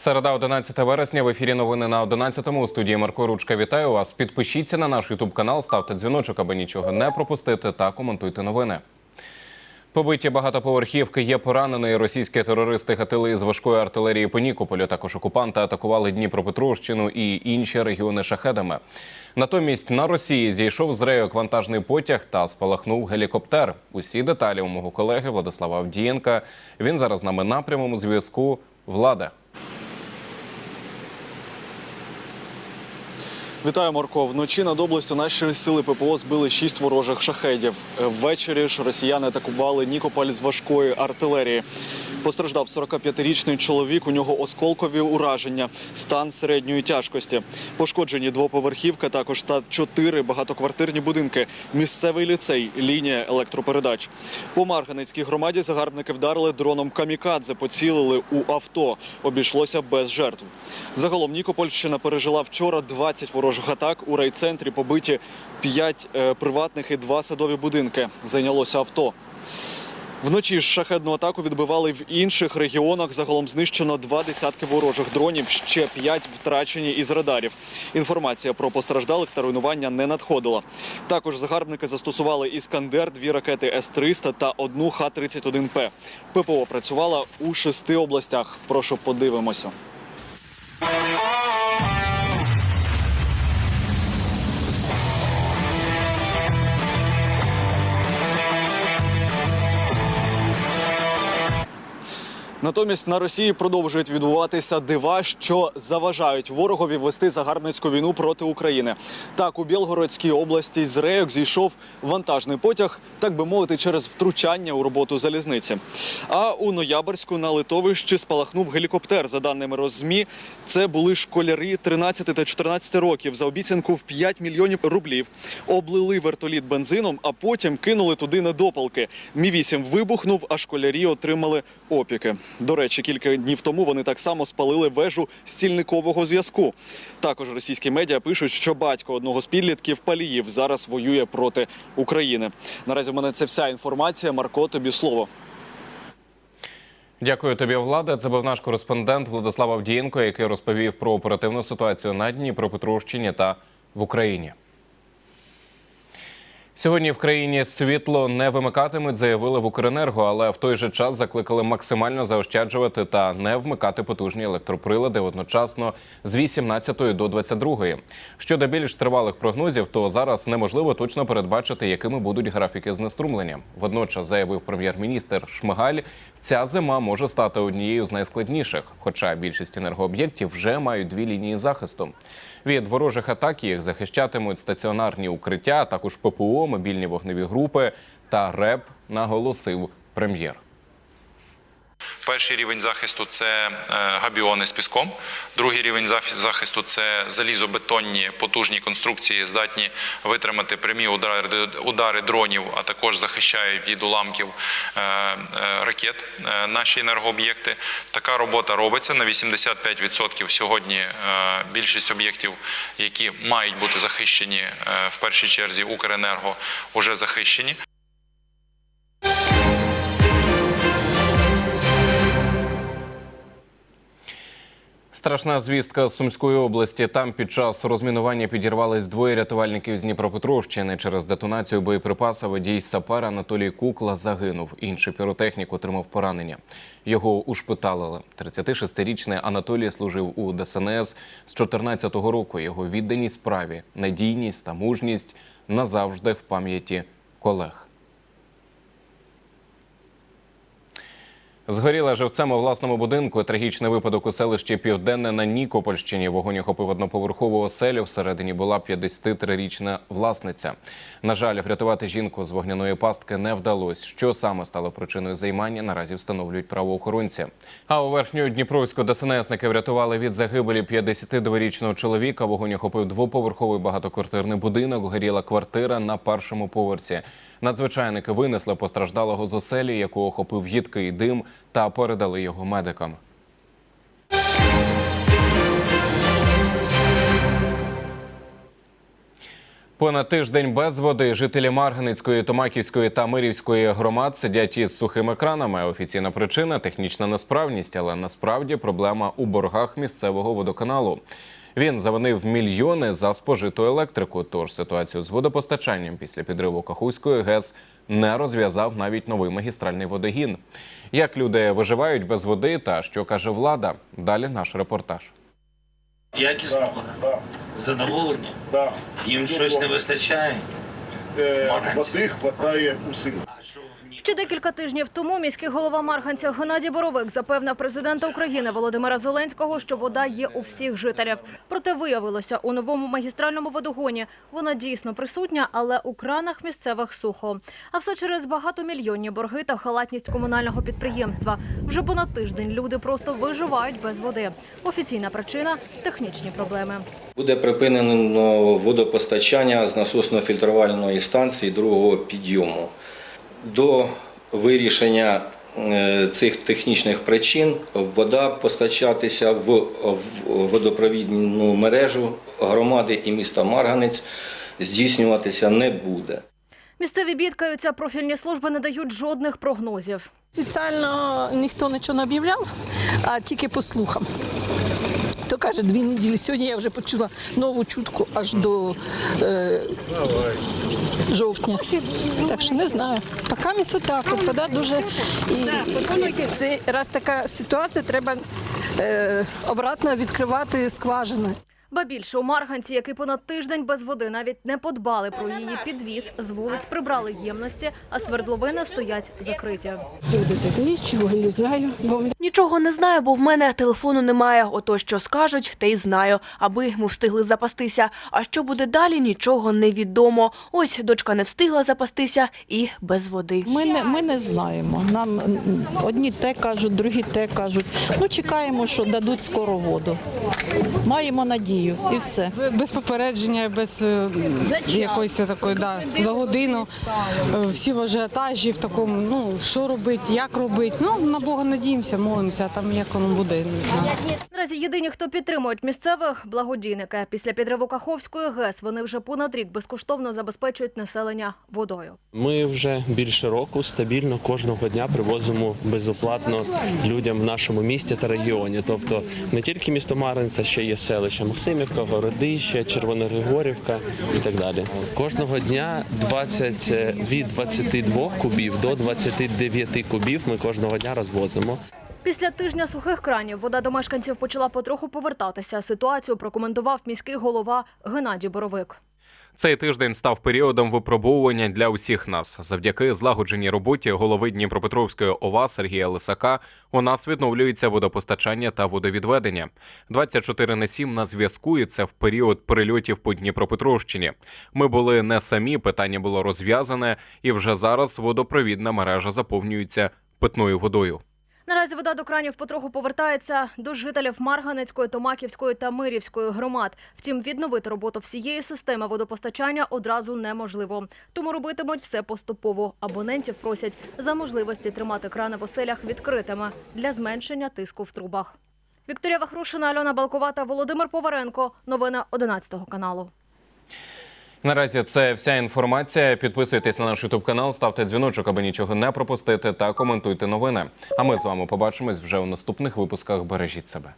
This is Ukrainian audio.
Середа 11 вересня в ефірі новини на 11-му. У студії Марко Ручка. Вітаю вас. Підпишіться на наш Ютуб канал, ставте дзвіночок, аби нічого не пропустити, та коментуйте новини. Побиті багатоповерхівки є поранений. Російські терористи гатили з важкої артилерії по Нікополю. Також окупанти атакували Дніпропетровщину і інші регіони шахедами. Натомість на Росії зійшов з рейок вантажний потяг та спалахнув гелікоптер. Усі деталі у мого колеги Владислава Авдієнка. Він зараз з нами на прямому зв'язку. Влада. Вітаю, Марко. Вночі над областю наші сили ППО збили шість ворожих шахедів. Ввечері ж росіяни атакували Нікополь з важкої артилерії. Постраждав 45-річний чоловік. У нього осколкові ураження, стан середньої тяжкості. Пошкоджені двоповерхівка, також та чотири багатоквартирні будинки. Місцевий ліцей, лінія електропередач. По Марганецькій громаді загарбники вдарили дроном камікадзе, поцілили у авто. Обійшлося без жертв. Загалом Нікопольщина пережила вчора 20 ворожих атак. У райцентрі побиті 5 е, приватних і 2 садові будинки. Зайнялося авто. Вночі шахедну атаку відбивали в інших регіонах. Загалом знищено два десятки ворожих дронів, ще п'ять втрачені із радарів. Інформація про постраждалих та руйнування не надходила. Також загарбники застосували іскандер, дві ракети С-300 та одну Х-31П. ППО працювала у шести областях. Прошу подивимося. Натомість на Росії продовжують відбуватися дива, що заважають ворогові вести загарбницьку війну проти України. Так, у Білгородській області з рейок зійшов вантажний потяг, так би мовити, через втручання у роботу залізниці. А у Ноябрську на литовищі спалахнув гелікоптер. За даними Розмі, це були школярі 13 та 14 років за обіцянку в 5 мільйонів рублів. Облили вертоліт бензином, а потім кинули туди недопалки. Мі 8 вибухнув, а школярі отримали опіки. До речі, кілька днів тому вони так само спалили вежу стільникового зв'язку. Також російські медіа пишуть, що батько одного з підлітків Паліїв зараз воює проти України. Наразі в мене це вся інформація. Марко, тобі слово. Дякую тобі, Влада. Це був наш кореспондент Владислав Авдієнко, який розповів про оперативну ситуацію на Дніпропетровщині та в Україні. Сьогодні в країні світло не вимикатимуть, заявили в Укренерго, але в той же час закликали максимально заощаджувати та не вмикати потужні електроприлади одночасно з 18 до 22. Щодо більш тривалих прогнозів, то зараз неможливо точно передбачити, якими будуть графіки знеструмлення. Водночас заявив прем'єр-міністр Шмигаль, ця зима може стати однією з найскладніших, хоча більшість енергооб'єктів вже мають дві лінії захисту. Від ворожих атак їх захищатимуть стаціонарні укриття, а також ППО, мобільні вогневі групи та РЕП, наголосив прем'єр. Перший рівень захисту це е, габіони з піском. Другий рівень захисту це залізобетонні потужні конструкції, здатні витримати прямі удари, дронів, а також захищають від уламків е, е, ракет наші енергооб'єкти. Така робота робиться на 85% сьогодні. Більшість об'єктів, які мають бути захищені в першій черзі Укренерго, вже захищені. Страшна звістка з Сумської області. Там під час розмінування підірвались двоє рятувальників з Дніпропетровщини. Через детонацію боєприпаса водій сапер Анатолій Кукла загинув. Інший піротехнік отримав поранення. Його ушпиталили. 36-річний Анатолій служив у ДСНС з 14-го року. Його відданість справі, надійність та мужність назавжди в пам'яті колег. Згоріла живцем у власному будинку. Трагічний випадок у селищі Південне на Нікопольщині. Вогонь охопив одноповерхову оселю. Всередині була 53-річна власниця. На жаль, врятувати жінку з вогняної пастки не вдалося. Що саме стало причиною займання, наразі встановлюють правоохоронці. А у верхню Дніпровську ДСНСники врятували від загибелі 52-річного чоловіка. Вогонь охопив двоповерховий багатоквартирний будинок. Горіла квартира на першому поверсі. Надзвичайники винесли постраждалого з оселі, яку охопив їдкий дим, та передали його медикам. Понад тиждень без води жителі Марганицької, Томаківської та Мирівської громад сидять із сухими кранами. Офіційна причина технічна несправність, але насправді проблема у боргах місцевого водоканалу. Він завинив мільйони за спожиту електрику. Тож ситуацію з водопостачанням після підриву Кахузької ГЕС не розв'язав навіть новий магістральний водогін. Як люди виживають без води та що каже влада? Далі наш репортаж. Якісно Да, задоволені. да. Їм щось не вистачає. Е, Марганці. Води хватає усім. Ще декілька тижнів тому міський голова Марганця Геннадій Боровик запевнив президента України Володимира Зеленського, що вода є у всіх жителів. Проте виявилося, у новому магістральному водогоні вона дійсно присутня, але у кранах місцевих сухо. А все через багатомільйонні борги та халатність комунального підприємства. Вже понад тиждень люди просто виживають без води. Офіційна причина технічні проблеми. Буде припинено водопостачання з насосно-фільтрувальної станції другого підйому. До вирішення е, цих технічних причин вода постачатися в водопровідну мережу громади і міста Марганець здійснюватися не буде. Місцеві бідкаються, профільні служби не дають жодних прогнозів. Офіціально ніхто нічого не об'являв, а тільки по слухам. То каже, дві неділі. Сьогодні я вже почула нову чутку аж до е, жовтня. Так що не знаю. Поки місто так, от вода дуже. І, і це раз така ситуація, треба е, обратно відкривати скважини. Ба більше у Марганці, який понад тиждень без води, навіть не подбали про її підвіз. З вулиць прибрали ємності, а свердловини стоять закриті. Нічого не знаю, бо Нічого не знаю, бо в мене телефону немає. Ото що скажуть, те й знаю, аби ми встигли запастися. А що буде далі, нічого не відомо. Ось дочка не встигла запастися і без води. ми не, ми не знаємо. Нам одні те кажуть, другі те кажуть. Ну, чекаємо, що дадуть скоро воду. Маємо надію і все. Без попередження, без е, якоїсь такої, да, за годину. Е, Всі в ажіотажі, в такому, ну, що робити, як робити. Ну, на Бога надіємося, молимося, а там як воно буде, не знаю. Наразі єдині, хто підтримують місцевих благодійники. Після підриву Каховської ГЕС вони вже понад рік безкоштовно забезпечують населення водою. Ми вже більше року стабільно кожного дня привозимо безоплатно людям в нашому місті та регіоні. Тобто не тільки місто Маринця, ще є селища Максимівка, Городище, Червоногригорівка і так далі. Кожного дня 20, е, від 22 кубів до 29 кубів ми кожного дня розвозимо. Після тижня сухих кранів вода до мешканців почала потроху повертатися. Ситуацію прокоментував міський голова Геннадій Боровик. Цей тиждень став періодом випробовування для усіх нас. Завдяки злагодженій роботі голови Дніпропетровської ОВА Сергія Лисака у нас відновлюється водопостачання та водовідведення. 24 на 7 на зв'язку, і це в період перельотів по Дніпропетровщині. Ми були не самі, питання було розв'язане, і вже зараз водопровідна мережа заповнюється питною водою. Наразі вода до кранів потроху повертається до жителів Марганецької, Томаківської та Мирівської громад. Втім, відновити роботу всієї системи водопостачання одразу неможливо. Тому робитимуть все поступово. Абонентів просять за можливості тримати крани в оселях відкритими для зменшення тиску в трубах. Вікторія Вахрушина, Альона Балкова Володимир Поваренко. Новини 11 каналу. Наразі це вся інформація. Підписуйтесь на наш ютуб канал, ставте дзвіночок, аби нічого не пропустити, та коментуйте новини. А ми з вами побачимось вже у наступних випусках. Бережіть себе.